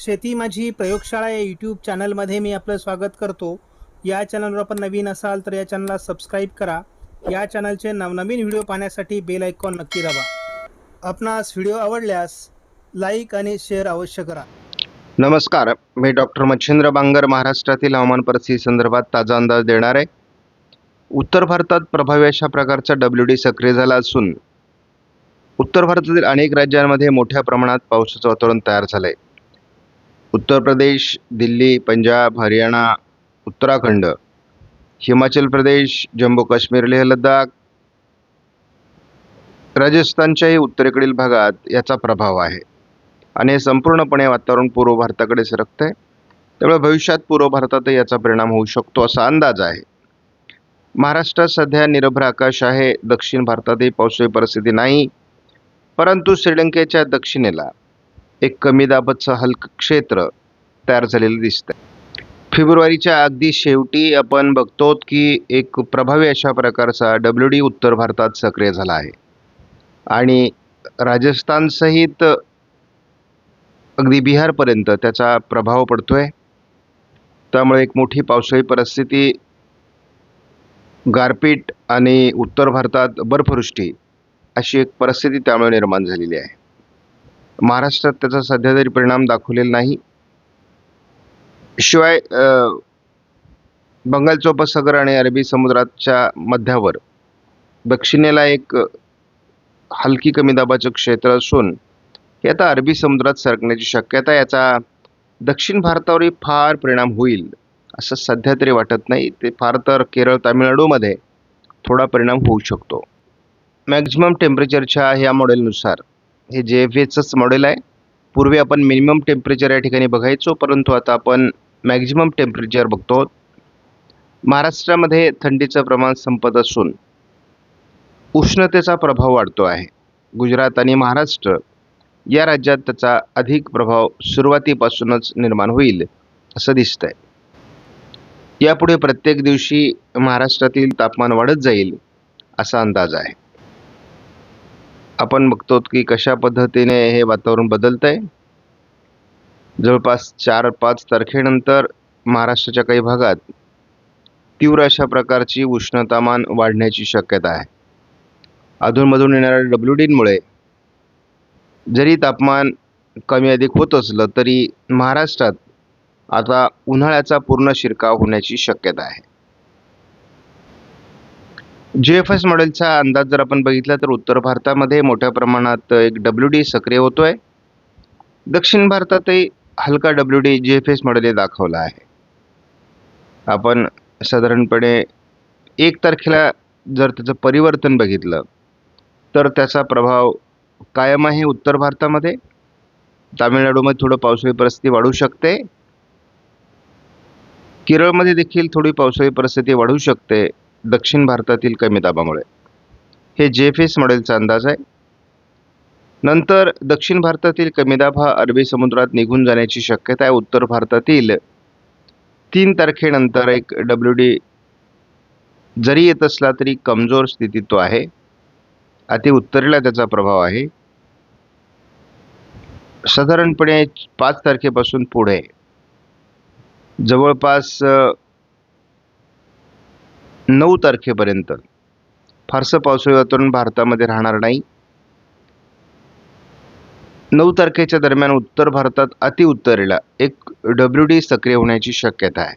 शेती माझी प्रयोगशाळा या यूट्यूब चॅनलमध्ये मी आपलं स्वागत करतो. या चॅनलवर आपण नवीन असाल तर या चॅनलला सबस्क्राईब करा. या चॅनलचे नवनवीन व्हिडिओ पाहण्यासाठी बेल आयकॉन नक्की दाबा. आपणास व्हिडिओ आवडल्यास लाईक आणि शेअर अवश्य करा. नमस्कार मी डॉक्टर मच्छिंद्र बांगर महाराष्ट्रातील हवामान परिस्थिती संदर्भात ताजा अंदाज देणार. आहे उत्तर भारतात प्रभावी अशा प्रकारचा डब्ल्यू डी सक्रिय झाला असून उत्तर भारतातील अनेक राज्यांमध्ये मोठ्या प्रमाणात पावसाचं वातावरण तयार झालं आहे उत्तर प्रदेश दिल्ली पंजाब हरियाणा उत्तराखंड हिमाचल प्रदेश जम्मू काश्मीर लेह लडाख राजस्थानच्याही उत्तरेकडील भागात याचा प्रभाव आहे. आणि हे संपूर्णपणे वातावरण पूर्व भारताकडे सरकतं आहे त्यामुळे भविष्यात पूर्व भारतातही याचा परिणाम होऊ शकतो असा अंदाज आहे. महाराष्ट्रात सध्या निरभ्र आकाश आहे. दक्षिण भारतातही पावसाळी परिस्थिती नाही. परंतु श्रीलंकेच्या दक्षिणेला एक कमी दाबाचं हलकं क्षेत्र तयार झालेलं दिसतं फेब्रुवारीच्या अगदी शेवटी आपण बघतो की एक प्रभावी अशा प्रकारचा डब्ल्यू डी उत्तर भारतात सक्रिय झाला आहे. आणि राजस्थानसहित अगदी बिहारपर्यंत त्याचा प्रभाव पडतो आहे त्यामुळे एक मोठी पावसाळी परिस्थिती गारपीट आणि उत्तर भारतात बर्फवृष्टी अशी एक परिस्थिती त्यामुळे निर्माण झालेली आहे. महाराष्ट्रात त्याचा सध्या तरी परिणाम दाखवलेला नाही. शिवाय बंगालचा उपसागर आणि अरबी समुद्राच्या मध्यावर दक्षिणेला एक हलकी कमी दाबाचं क्षेत्र असून हे आता अरबी समुद्रात सरकण्याची शक्यता याचा दक्षिण भारतावरही फार परिणाम होईल असं सध्या तरी वाटत नाही. ते फार तर केरळ तामिळनाडूमध्ये थोडा परिणाम होऊ शकतो. मॅक्झिमम टेम्परेचरच्या ह्या मॉडेलनुसार हे जे एफ एचंच मॉडेल आहे. पूर्वी आपण मिनिमम टेम्परेचर या ठिकाणी बघायचो परंतु आता आपण मॅक्झिमम टेम्परेचर बघतो. महाराष्ट्रामध्ये थंडीचं प्रमाण संपत असून उष्णतेचा प्रभाव वाढतो आहे. गुजरात आणि महाराष्ट्र या राज्यात त्याचा अधिक प्रभाव सुरुवातीपासूनच निर्माण होईल असं दिसतंय. यापुढे प्रत्येक दिवशी महाराष्ट्रातील तापमान वाढत जाईल असा अंदाज आहे. आपण बघतो की कशा पद्धतीने हे वातावरण बदलत आहे जवळपास चार पाच तारखेनंतर महाराष्ट्राच्या काही भागात तीव्र अशा प्रकारची उष्णतामान वाढण्याची शक्यता आहे. अधूनमधून येणाऱ्या डब्ल्यू डीमुळे जरी तापमान कमी अधिक होत असलं तरी महाराष्ट्रात आता उन्हाळ्याचा पूर्ण शिरकाव होण्याची शक्यता आहे. जी एफ एस मॉडेलचा अंदाज जर आपण बघितला तर उत्तर भारतामध्ये मोठ्या प्रमाणात एक डब्ल्यू डी सक्रिय होतो आहे दक्षिण भारतातही हलका W D G F S model दाखवला आहे. आपण साधारणपणे एक तारखेला जर त्याचं परिवर्तन बघितलं तर त्याचा प्रभाव कायम आहे उत्तर भारतामध्ये. तामिळनाडूमध्ये थोडं पावसाळी परिस्थिती वाढू शकते. केरळमध्ये देखील थोडी पावसाळी परिस्थिती वाढू शकते. दक्षिण भारतातील कमी दाबामुळे. हे जे एफ एस मॉडेलचा अंदाज आहे. नंतर दक्षिण भारतातील कमी दाब हा अरबी समुद्रात निघून जाण्याची शक्यता आहे. उत्तर भारतातील तीन तारखेनंतर एक डब्ल्यू डी जरी येत असला तरी कमजोर स्थितीत तो आहे. अति उत्तरेला त्याचा प्रभाव आहे. साधारणपणे पाच तारखेपासून पुढे. जवळपास नऊ तारखेपर्यंत. फारसं पावसाळी वातावरण भारतामध्ये राहणार नाही. नऊ तारखेच्या दरम्यान उत्तर भारतात अतिउत्तरेला एक डब्ल्यू डी सक्रिय होण्याची शक्यता आहे.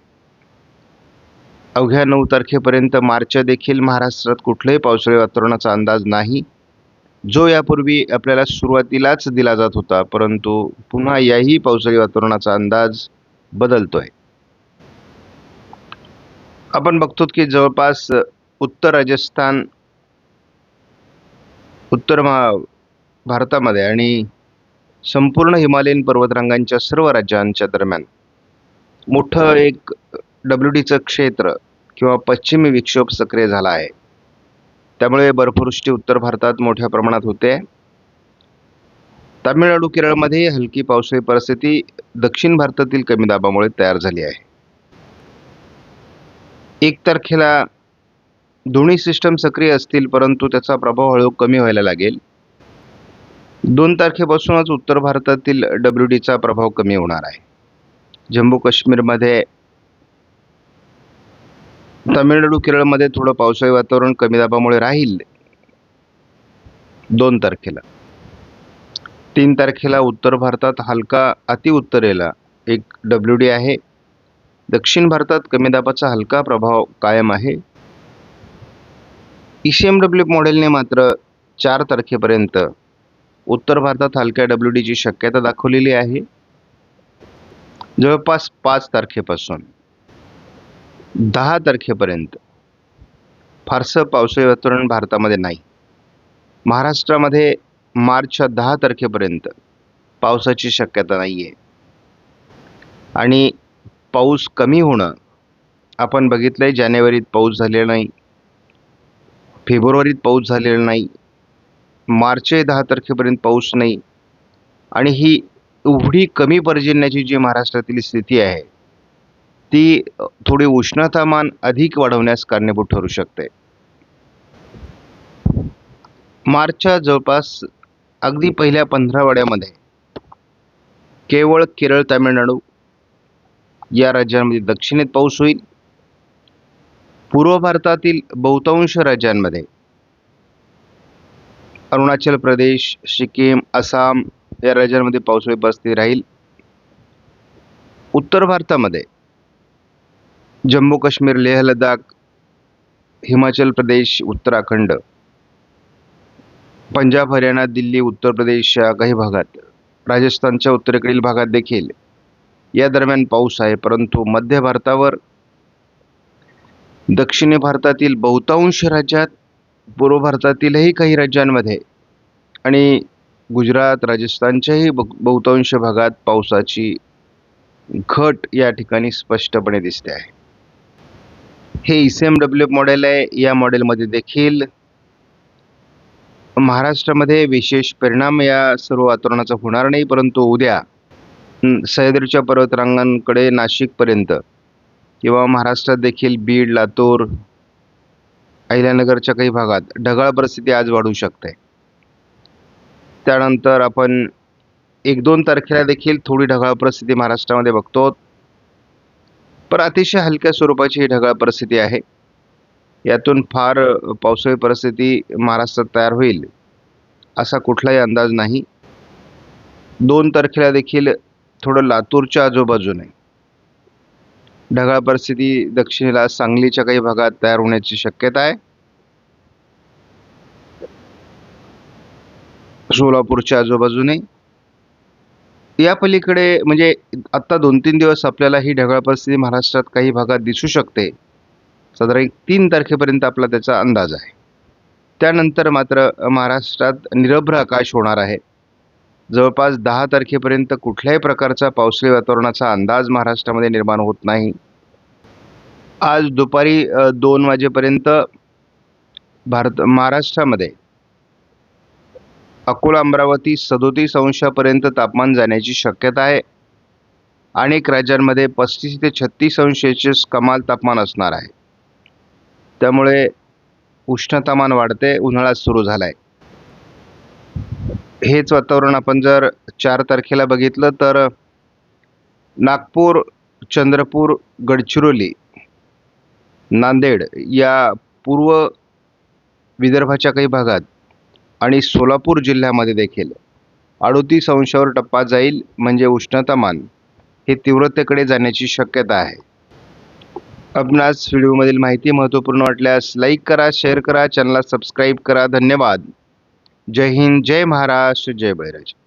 अवघ्या नऊ तारखेपर्यंत मार्च देखील महाराष्ट्रात कुठल्याही पावसाळी वातावरणाचा अंदाज नाही जो यापूर्वी आपल्याला सुरुवातीलाच दिला जात होता परंतु पुन्हा याही पावसाळी वातावरणाचा अंदाज बदलतोय. आपण बघतो की जवळपास उत्तर राजस्थान उत्तर महा भारतामध्ये आणि संपूर्ण हिमालयीन पर्वतरांगांच्या सर्व राज्यांच्या दरम्यान मोठं एक डब्ल्यू डीचं क्षेत्र किंवा पश्चिमी विक्षोभ सक्रिय झाला आहे. त्यामुळे बर्फवृष्टी उत्तर भारतात मोठ्या प्रमाणात होते. तामिळनाडू केरळमध्ये हलकी पावसाळी परिस्थिती दक्षिण भारतातील कमी दाबामुळे तयार झाली आहे. एक तारखेला दोन्ही सिस्टम सक्रिय असतील परंतु त्याचा प्रभाव हळू कमी व्हायला लागेल. दोन तारखेपासूनच उत्तर भारतातील डब्ल्यू डीचा प्रभाव कमी होणार आहे. जम्मू काश्मीरमध्ये तामिळनाडू केरळमध्ये थोडं पावसाळी वातावरण कमी दाबामुळे राहील. दोन तारखेला. तीन तारखेला उत्तर भारतात हलका अतिउत्तरेला एक डब्ल्यू डी आहे. दक्षिण भारतात कमी दाबाचा हलका प्रभाव कायम आहे. ई सी एम डब्ल्यू मॉडेलने मात्र चार तारखेपर्यंत उत्तर भारतात हलक्या डब्ल्यू डीची शक्यता दाखवलेली आहे. जवळपास पाच तारखेपासून दहा तारखेपर्यंत फारसं पावसाळी वातावरण भारतामध्ये नाही. महाराष्ट्रामध्ये मार्चच्या दहा तारखेपर्यंत पावसाची शक्यता नाही आहे आणि पाऊस कमी होणं आपण बघितलं आहे जानेवारीत पाऊस झालेला नाही फेब्रुवारीत पाऊस झालेला नाही मार्च दहा तारखेपर्यंत पाऊस नाही आणि ही एवढी कमी पर्जन्याची जी महाराष्ट्रातील स्थिती आहे ती थोडी उष्णतामान अधिक वाढवण्यास कारणीभूत ठरू शकते. मार्चच्या जवळपास अगदी पहिल्या पंधरावड्यामध्ये केवळ केरळ तामिळनाडू या राज्यांमध्ये दक्षिणेत पाऊस होईल. पूर्व भारतातील बहुतांश राज्यांमध्ये अरुणाचल प्रदेश सिक्कीम आसाम या राज्यांमध्ये पावसाळी परिस्थिती राहील. उत्तर भारतामध्ये जम्मू काश्मीर लेह लडाख हिमाचल प्रदेश उत्तराखंड पंजाब हरियाणा दिल्ली उत्तर प्रदेश या काही भागात राजस्थानच्या उत्तरेकडील भागात देखील या दरम्यान पाऊस आहे. परंतु मध्य भारतावर दक्षिण भारतातील बहुतांश राज्यात पूर्व भारतातीलही काही राज्यांमध्ये आणि गुजरात राजस्थानच्याही बहु- बहुतांश भागात पावसाची घट या ठिकाणी स्पष्टपणे दिसते आहे. हे E C M W model आहे. या मॉडेलमध्ये देखील महाराष्ट्रामध्ये विशेष परिणाम या सर्व वातावरणाचा होणार नाही. परंतु उद्या सह्याद्रीच्या पर्वतरांगांकडे नाशिकपर्यंत किंवा महाराष्ट्रात देखील बीड लातूर अहिल्यानगरच्या काही भागात ढगाळ परिस्थिती आज वाढू शकते. त्यानंतर आपण एक दोन तारखेला देखील थोडी ढगाळ परिस्थिती महाराष्ट्रामध्ये बघतो. पण अतिशय हलक्या स्वरूपाची ही ढगाळ परिस्थिती आहे. यातून फार पावसाळी परिस्थिती महाराष्ट्रात तयार होईल असा कुठलाही अंदाज नाही. दोन तारखेला देखील थोडं लातूरच्या आजूबाजूने. ढगाळ परिस्थिती दक्षिणेला सांगलीच्या काही भागात तयार होण्याची शक्यता आहे. सोलापूरच्या आजूबाजूने. या पलीकडे म्हणजे आत्ता दोन तीन दिवस आपल्याला ही ढगाळ परिस्थिती महाराष्ट्रात काही भागात दिसू शकते. साधारण एक तीन तारखेपर्यंत आपला त्याचा अंदाज आहे. त्यानंतर मात्र महाराष्ट्रात निरभ्र आकाश होणार आहे. जवळपास दहा तारखेपर्यंत कुठल्याही प्रकारचा पावसाळी वातावरणाचा अंदाज महाराष्ट्रामध्ये निर्माण होत नाही. आज दुपारी दोन वाजेपर्यंत भारत महाराष्ट्रामध्ये अकोला अमरावती सदोतीस अंशापर्यंत तापमान जाण्याची शक्यता आहे. अनेक राज्यांमध्ये पस्तीस ते छत्तीस अंश सेल्सिअस कमाल तापमान असणार आहे. त्यामुळे उष्णतामान वाढते उन्हाळा सुरू झाला आहे हेच वातावरण आपण जर चार तारखेला बघितलं तर नागपूर चंद्रपूर गडचिरोली नांदेड या पूर्व विदर्भाच्या काही भागात आणि सोलापूर जिल्ह्यामध्ये देखील अडोतीस अंशावर टप्पा जाईल म्हणजे उष्णतामान हे तीव्रतेकडे जाण्याची शक्यता आहे. आपणास व्हिडिओमधील माहिती महत्त्वपूर्ण वाटल्यास लाईक करा शेअर करा चॅनलला सबस्क्राईब करा. धन्यवाद. जय हिंद जय महाराष्ट्र जय बळीराजा